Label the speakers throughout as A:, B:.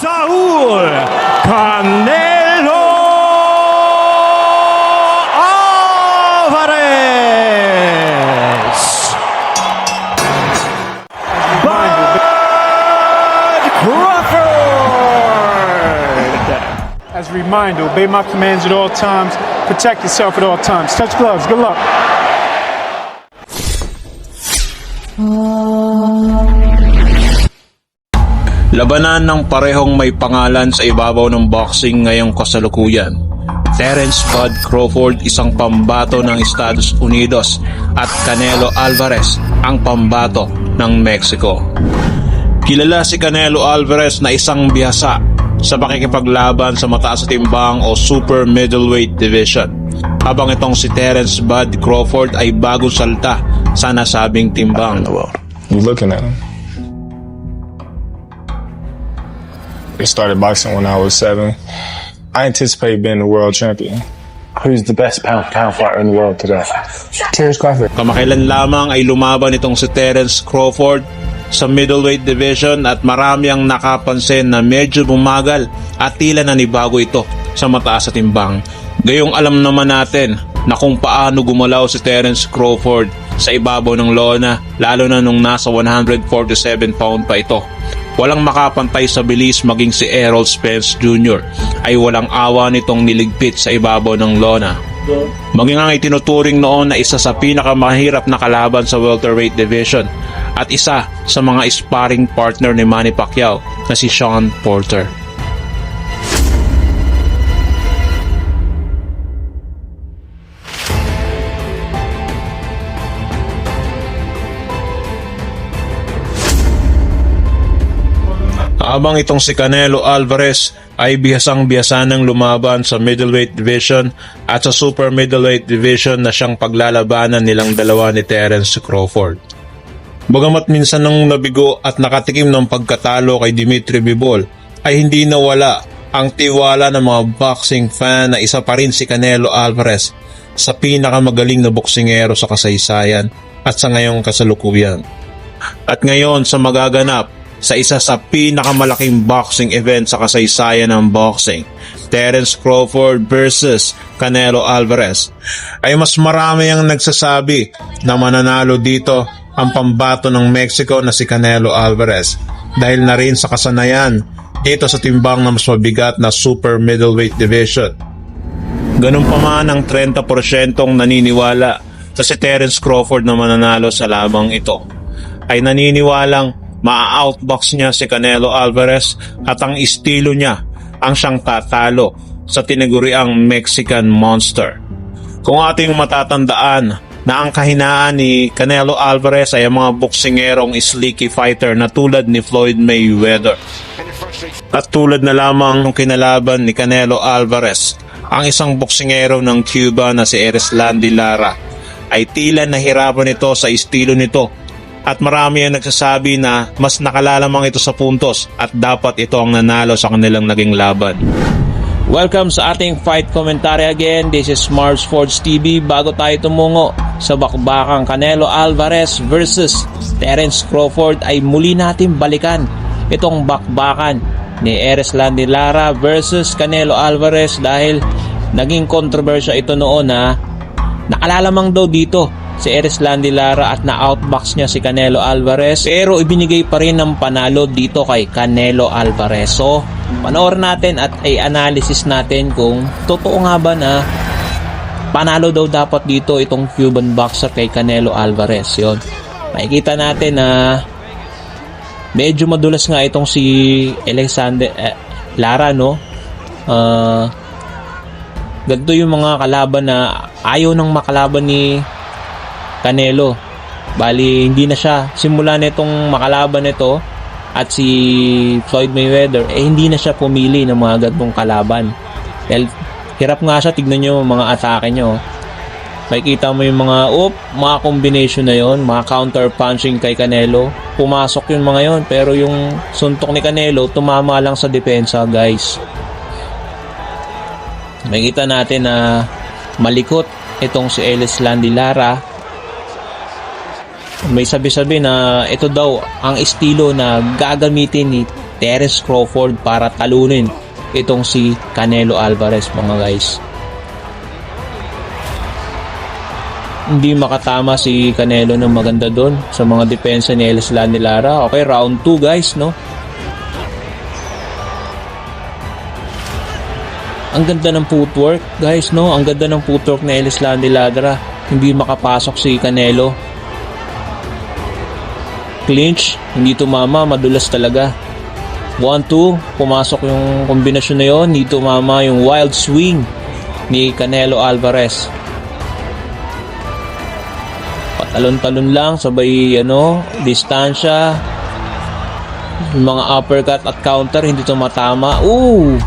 A: Saul Canelo Alvarez. Bud Crawford.
B: As a reminder, obey my commands at all times. Protect yourself at all times. Touch gloves. Good luck.
C: Labanan ng parehong may pangalan sa ibabaw ng boxing ngayong kasalukuyan. Terence Bud Crawford isang pambato ng Estados Unidos at Canelo Alvarez ang pambato ng Mexico. Kilala si Canelo Alvarez na isang bihasa sa pakikipaglaban sa mataas sa timbang o super middleweight division. Habang itong si Terence Bud Crawford ay bagong salta sa nasabing timbang.
D: Looking at him. I started boxing when I was seven. I anticipate being the world champion.
E: Who's the best pound for pound fighter in the world today?
F: Terence Crawford.
C: Kamakailan lamang ay lumaban itong si Terence Crawford sa middleweight division at marami ang nakapansin na medyo bumagal at tila nanibago ito sa mataas sa timbang. Gayong alam naman natin na kung paano gumalaw si Terence Crawford sa ibabaw ng lona lalo na nung nasa 147 pound pa ito. Walang makapantay sa bilis maging si Errol Spence Jr. ay walang awa nitong niligpit sa ibabaw ng lona. Maging ang itinuturing noon na isa sa pinakamahirap na kalaban sa welterweight division at isa sa mga sparring partner ni Manny Pacquiao na si Sean Porter. Habang itong si Canelo Alvarez ay bihasang bihasa lumaban sa middleweight division at sa super middleweight division na siyang paglalabanan nilang dalawa ni Terence Crawford. Bagamat minsan nang nabigo at nakatikim ng pagkatalo kay Dimitri Bivol ay hindi nawala ang tiwala ng mga boxing fan na isa pa rin si Canelo Alvarez sa pinakamagaling na boksingero sa kasaysayan at sa ngayong kasalukuyan. At ngayon sa magaganap sa isa sa pinakamalaking boxing event sa kasaysayan ng boxing, Terence Crawford versus Canelo Alvarez, ay mas marami ang nagsasabi na mananalo dito ang pambato ng Mexico na si Canelo Alvarez. Dahil na rin sa kasanayan dito sa timbang na mas mabigat na super middleweight division. Ganun pa man ang 30% naniniwala sa si Terence Crawford na mananalo sa labang ito. Ay naniniwalang maa-outbox niya si Canelo Alvarez at ang estilo niya ang siyang tatalo sa tinaguriang Mexican Monster. Kung ating matatandaan na ang kahinaan ni Canelo Alvarez ay ang mga boksingerong sleeky fighter na tulad ni Floyd Mayweather. At tulad na lamang ng kinalaban ni Canelo Alvarez, ang isang boksingero ng Cuba na si Erislandy Lara ay tila nahirapan ito sa estilo nito at marami ang nagsasabi na mas nakalalamang ito sa puntos at dapat ito ang nanalo sa kanilang naging laban. Welcome sa ating fight commentary again. This is Mars Forge TV. Bago tayo tumungo sa bakbakang Canelo Alvarez versus Terence Crawford ay muli natin balikan itong bakbakan ni Eres Landy Lara versus Canelo Alvarez dahil naging kontrobersya ito noon na nakalalamang daw dito si Eres Landy Lara at na-outbox niya si Canelo Alvarez pero ibinigay pa rin ng panalo dito kay Canelo Alvarez. So, panoorin natin at i-analysis natin kung totoo nga ba na panalo daw dapat dito itong Cuban boxer kay Canelo Alvarez. Yon. Makikita natin na medyo madulas nga itong si Alexander eh, Lara no. Ah ganito yung mga kalaban na ayaw nang makalaban ni Canelo. Bali, hindi na siya. Simula nitong makalaban nito at si Floyd Mayweather, eh hindi na siya pumili ng mga gantong kalaban. Dahil hirap nga siya, tignan nyo mga atake nyo. Makikita mo yung mga, up, mga combination na yon mga counter punching kay Canelo. Pumasok yung mga yon pero yung suntok ni Canelo, tumama lang sa depensa, guys. Makikita natin na malikot itong si Ellis Landy Lara may sabi-sabi na ito daw ang estilo na gagamitin ni Terence Crawford para talunin itong si Canelo Alvarez mga guys. Hindi makatama si Canelo ng maganda doon sa mga depensa ni Elislan Lara. Okay, round 2 guys, no? Ang ganda ng footwork, guys, no? Ang ganda ng footwork ni Elislan Ladra. Hindi makapasok si Canelo. Clinch, hindi tumama, madulas talaga. 1-2, pumasok yung kombinasyon na yon, hindi tumama yung wild swing ni Canelo Alvarez. Patalon-talon lang, sabay ano, distansya. Mga uppercut at counter, hindi tumatama. Ooh!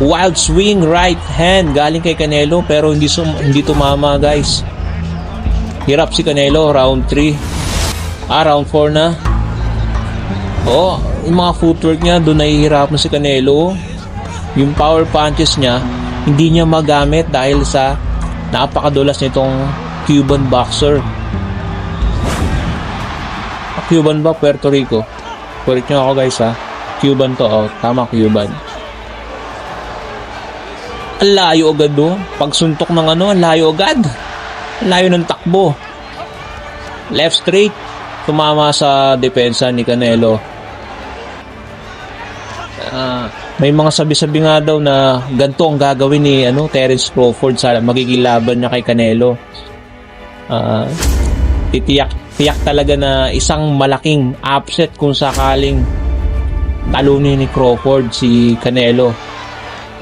C: Wild swing right hand galing kay Canelo pero hindi sum- hindi tumama guys. Hirap si Canelo round 3. Ah, round 4 na. Oo, yung mga footwork niya doon nahihirapan si Canelo. Yung power punches niya hindi niya magamit dahil sa napakadulas nitong Cuban boxer. Cuban ba? Puerto Rico? Correct nyo ako guys ha. Cuban to. Oh, tama Cuban. Ang layo agad do. Pag suntok ng ano, ang layo agad. Layo ng takbo. Left straight. Tumama sa depensa ni Canelo. Ah, may mga sabi-sabi nga daw na ganito ang gagawin ni ano, Terence Crawford sa magiging laban niya kay Canelo. Ah, titiyak tiyak talaga na isang malaking upset kung sakaling talunin ni Crawford si Canelo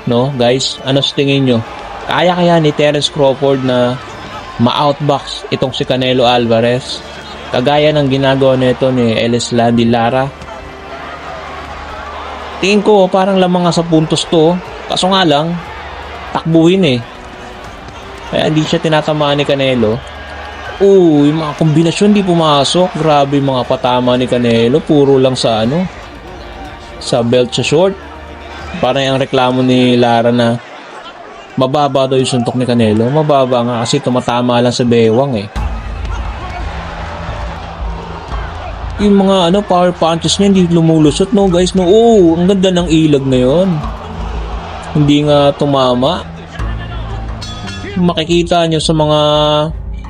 C: no guys ano sa tingin nyo kaya kaya ni Terence Crawford na ma-outbox itong si Canelo Alvarez kagaya ng ginagawa nito ni Ellis Landy Lara tingin ko parang lamang nga sa puntos to kaso nga lang takbuhin eh kaya hindi siya tinatamaan ni Canelo yung mga kombinasyon di pumasok. Grabe mga patama ni Canelo. Puro lang sa ano, sa belt sa short. Parang yung reklamo ni Lara na mababa daw yung suntok ni Canelo. Mababa nga kasi tumatama lang sa bewang eh. Yung mga ano power punches niya hindi lumulusot no guys no. Oh, ang ganda ng ilag na yon. Hindi nga tumama. Makikita nyo sa mga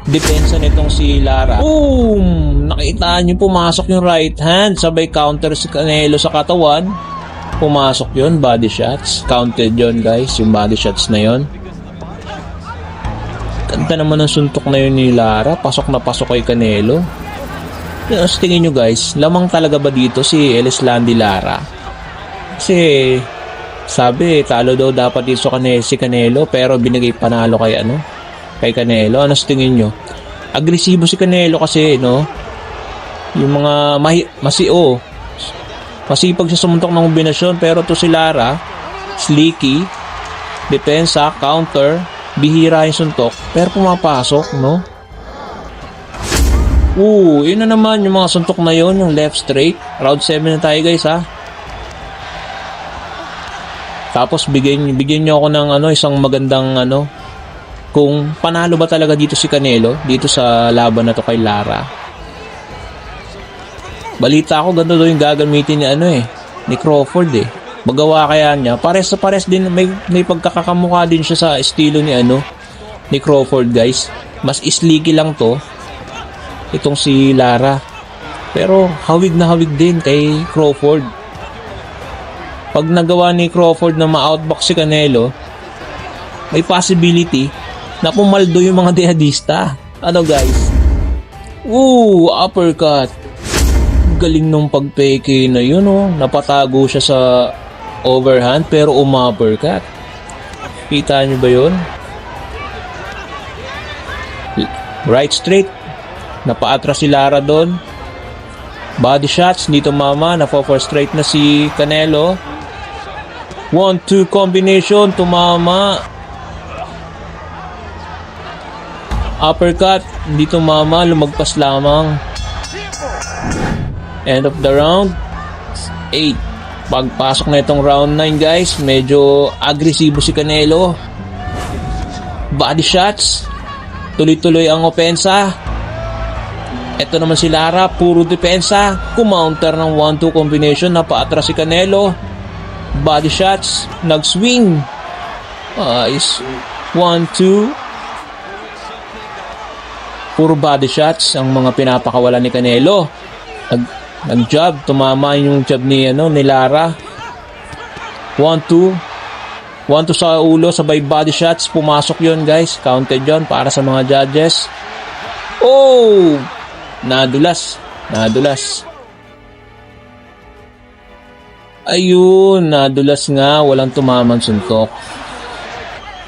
C: depensa nitong si Lara. Boom! Nakita nyo pumasok yung right hand. Sabay counter si Canelo sa katawan pumasok yon body shots counted yon guys yung body shots na yon ganda naman ng suntok na yun ni Lara pasok na pasok kay Canelo sa tingin nyo guys lamang talaga ba dito si Elis Landy Lara? Kasi sabi talo daw dapat dito sa si Canelo pero binigay panalo kay ano kay Canelo. Ano sa tingin nyo? Agresibo si Canelo kasi no? Yung mga mahi, masio Masipag siya sumuntok ng kombinasyon pero to si Lara, slicky, depensa, counter, bihira yung suntok pero pumapasok, no? Oo, yun na naman yung mga suntok na yun, yung left straight. Round 7 na tayo guys ha. Tapos bigyan, bigyan nyo ako ng ano, isang magandang ano, kung panalo ba talaga dito si Canelo, dito sa laban na to kay Lara. Balita ko ganito daw yung gagamitin ni ano eh, ni Crawford eh. Magawa kaya niya. Pares sa pares din may may pagkakakamukha din siya sa estilo ni ano ni Crawford guys. Mas islicky lang to. Itong si Lara. Pero hawig na hawig din kay Crawford. Pag nagawa ni Crawford na ma-outbox si Canelo, may possibility na pumaldo yung mga dehadista. Ano guys? Woo! Uppercut galing nung pagpeke na yun oh. Napatago siya sa overhand pero umuppercut. Kita niyo ba yun? Right straight. Napaatras si Lara doon. Body shots, hindi tumama. Napo-for straight na si Canelo. 1-2 combination, tumama. Uppercut, hindi tumama. Lumagpas lamang. End of the round. 8. Pagpasok na itong round 9 guys, medyo agresibo si Canelo. Body shots. Tuloy-tuloy ang opensa. Ito naman si Lara, puro depensa. Kumounter ng 1-2 combination na paatras si Canelo. Body shots, nag-swing. Ayos. 1-2. Puro body shots ang mga pinapakawalan ni Canelo. Nag, nag-jab, tumama yung jab ni, ano, ni Lara. 1-2. 1-2 sa ulo, sabay body shots. Pumasok yon guys. Counted yon para sa mga judges. Oh! Nadulas. Nadulas. Ayun, nadulas nga. Walang tumamang suntok.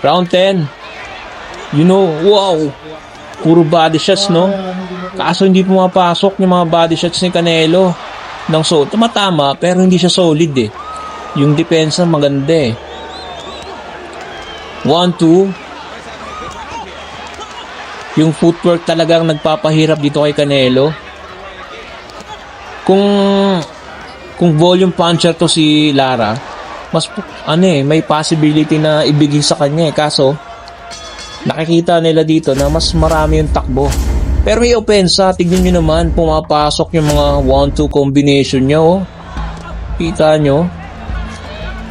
C: Round 10. You know, wow! Puro body shots, no? Kaso hindi pumapasok yung mga body shots ni Canelo. Nang so, tumatama, pero hindi siya solid eh. Yung depensa maganda eh. 1-2. Yung footwork talagang nagpapahirap dito kay Canelo. Kung kung volume puncher to si Lara, mas ano eh, may possibility na ibigay sa kanya eh. Kaso, nakikita nila dito na mas marami yung takbo. Pero may opensa, tignan nyo naman, pumapasok yung mga 1-2 combination niya oh. Kita nyo?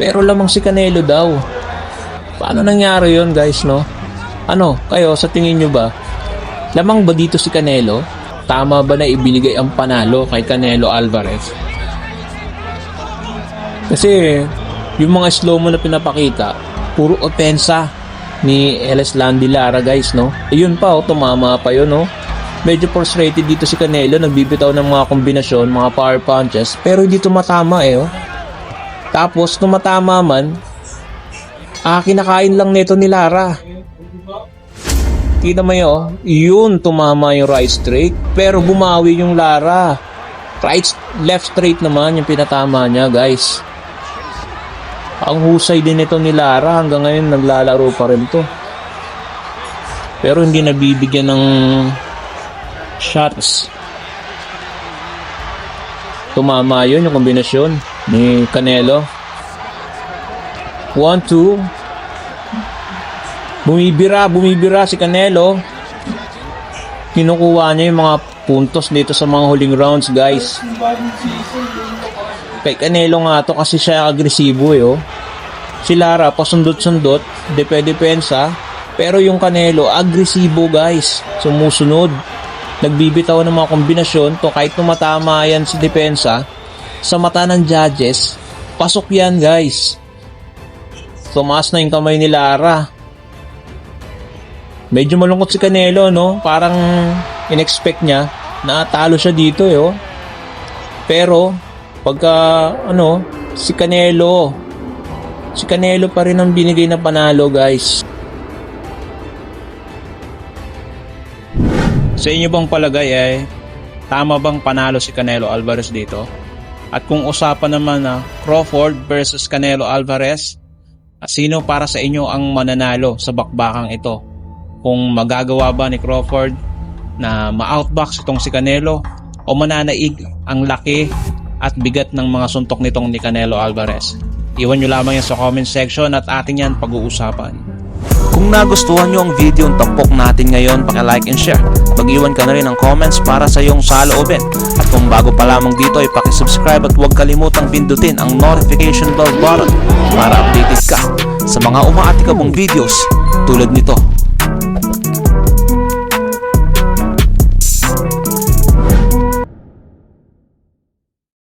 C: Pero lamang si Canelo daw. Paano nangyari yon guys, no? Ano, kayo, sa tingin nyo ba? Lamang ba dito si Canelo? Tama ba na ibinigay ang panalo kay Canelo Alvarez? Kasi, yung mga slow mo na pinapakita, puro opensa ni LS Landy Lara guys, no? Ayun pa, oh, tumama pa yun, no? Medyo frustrated dito si Canelo, nagbibitaw ng mga kombinasyon, mga power punches, pero hindi tumatama eh, oh. Tapos, tumatama man, ah, kinakain lang nito ni Lara. Kita mo yun, oh. yun tumama yung right straight, pero bumawi yung Lara. Right, left straight naman yung pinatama niya, guys. Ang husay din ito ni Lara hanggang ngayon naglalaro pa rin to. Pero hindi nabibigyan ng shots. Tumama yun yung kombinasyon ni Canelo. 1-2. Bumibira, bumibira si Canelo. Kinukuha niya yung mga puntos dito sa mga huling rounds, guys. Kay Canelo nga to kasi siya agresibo eh, oh. Si Lara, pasundot-sundot, depe-depensa. Pero yung Canelo, agresibo guys. Sumusunod. Nagbibitaw ng mga kombinasyon to kahit tumatama yan si depensa. Sa mata ng judges, pasok yan guys. Tumaas na yung kamay ni Lara. Medyo malungkot si Canelo, no? Parang in-expect niya na talo siya dito, eh, oh. Pero, pagka, ano, si Canelo, si Canelo pa rin ang binigay na panalo, guys. Sa inyo bang palagay ay tama bang panalo si Canelo Alvarez dito? At kung usapan naman na Crawford versus Canelo Alvarez, sino para sa inyo ang mananalo sa bakbakang ito? Kung magagawa ba ni Crawford na ma-outbox itong si Canelo o mananaig ang laki at bigat ng mga suntok nitong ni Canelo Alvarez? Iwan nyo lamang yan sa comment section at ating yan pag-uusapan. Kung nagustuhan nyo ang video ng tampok natin ngayon, like and share. Mag-iwan ka na rin ng comments para sa iyong saloobin. At kung bago pa lamang dito ay subscribe at huwag kalimutang pindutin ang notification bell button para updated ka sa mga umaatikabong videos tulad nito.